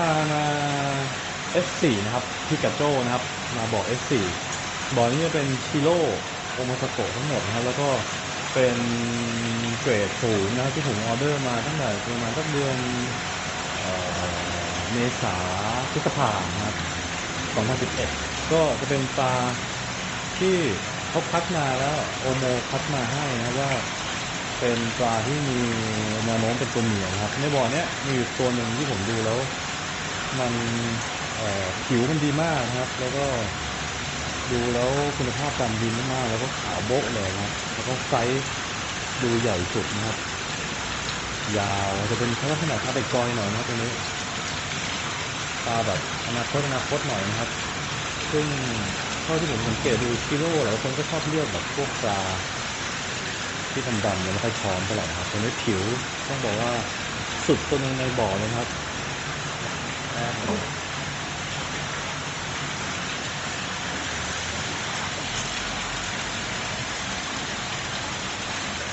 ามา S4 นะครับพิกาโจนะครับ มาบอก S4 บอกนี้จะเป็นชิโร่โอโมสโกทั้งหมดนะครับ แล้วก็เป็นเกรดสูงนะครับที่ผมออเดอร์มาตั้งแต่ประมาณสักเดือนเมษาพฤษภานะครับ 2011 ก็จะเป็นปลาที่เขาคัดมาแล้วโอโมคัดมาให้นะว่า เป็นปลาที่มีแนวโน้มเป็นตัวเหมียนะครับ ในบ่อเนี้ยมีอยู่ตัวหนึ่งที่ผมดูแล้ว มันผิวมันดีมากครับ แล้วก็ดูแล้วคุณภาพการบินมาก แล้วก็ขาวโบ๊ะเลยนะแล้วก็ไซส์ดูใหญ่สุดนะครับ ยาวจะเป็นลักษณะคาไปกอยหน่อยนะครับตัวนี้ปลาแบบอนาคตอนาคตหน่อยนะครับ ซึ่งเท่าที่ผมสังเกตดูกิโลหลายคนก็ชอบเลือกแบบพวกปลาที่ดำๆเนี่ยไม่ค่อยช้อนเท่าไหร่ครับตัวนี้ผิวต้องบอกว่าสุดตัวหนึงในบ่อเลยครับ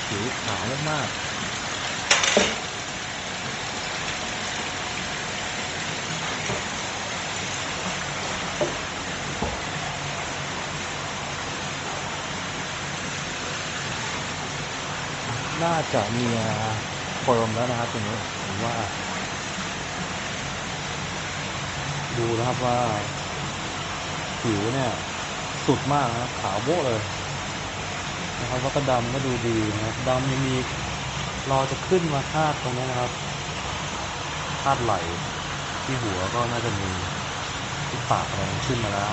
ผิวขาวมากน่าจะมีเฟิร์มแล้วนะครับตัวนี้ผมว่า ดูนะครับว่า ผิวเนี่ย สุดมากนะครับขาวโบ๊ะเลยนะครับแล้วก็ดำก็ดูดีนะครับดำยังมีรอจะขึ้นมาคาดตรงนี้นะครับคาดไหลที่หัวก็น่าจะมีที่ปากอะไรขึ้นมาแล้ว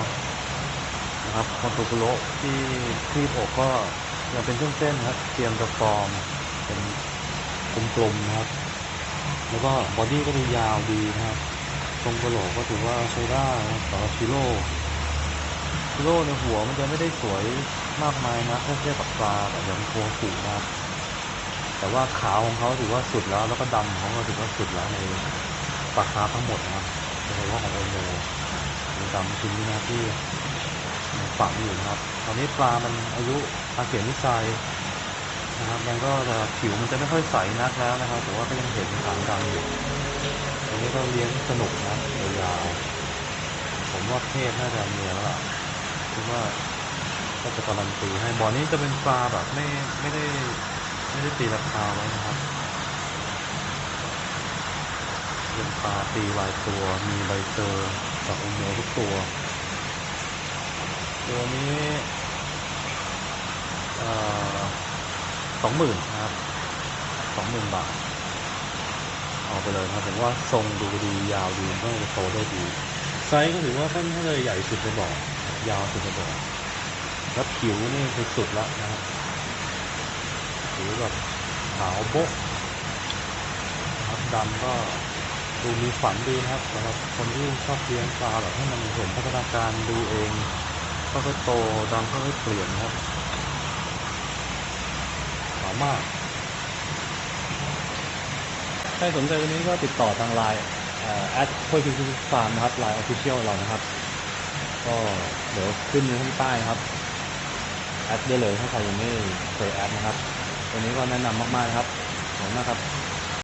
นะครับคอนโตกุโระที่ที่อกก็ยังเป็นเส้นๆครับ เตรียมจะฟอร์มเป็นกลมๆนะครับ แล้วก็บอดี้ก็ดูยาวดีนะครับ รงกระโหลกก็ถือว่าใช้ได้นะครับสำหรับชิโร่ชิโร่ในหัวมันจะไม่ได้สวยมากมายนะถ้าเทียบกับปลาแบบย่างโคขุนะครับแต่ว่าขาวของเขาถือว่าสุดแล้ว แล้วก็ดำของเขาถือว่าสุดแล้วในปลาคาร์ฟทั้งหมดนะครับโดยเฉพาะของโอโมหรือดำชิ้นนี้นะที่ฝังอยู่นะครับ ตอนนี้ปลามันอายุอาเขียนวิจัยนะครับ มันก็จะผิวมันจะไม่ค่อยใสนักแล้วนะครับแต่ว่าก็ยังเห็นขางดำอยู่ อันนี้ก็เลี้ยงสนุกนะยาวผมว่าเพศน่าจะเมียแล้วล่ะคิดว่าก็จะการันตีให้บ่อนี้จะเป็นปลาแบบไม่ไม่ได้ ไม่ได้ตีราคาไว้นะครับเป็นปลาตีลายตัวมีใบเตอร์จากอุโมงค์ทุกตัว ตัวนี้สองหมื่นครับสองหมื่นบาท เอาไปเลยครับผมว่าทรงดูดียาวดีก็จะโตได้ดี ไซส์ก็ถือว่าค่อนข้เลยใหญ่สุดในบ่อยาวสุดในบ่อแล้วผิวนี่คือสุดแล้วนะครับผิวแบบขาวโบ๊ะนะครับดำก็ดูมีฝันดีนะครับสำหรับคนที่ชอบเลี้ยงปลาแบบให้มันเห็นพัฒนาการดูเองก็ค่อยโตดำก็ค่อยเปลี่ยนครับขาวมาก ใครสนใจตันนี้ก็ติดต่อทางไลน์แอดโคชิคุฟาร์มนะครับไลน์ออฟฟิเชียลเรานะครับ ก็เดี๋ยวขึ้นอยู่ข้างใต้นะครับแอดได้เลยถ้าใครยังไม่เคยแอดนะครับตันนี้ก็แนะนำมากๆนะครับขอบคุณมากครับ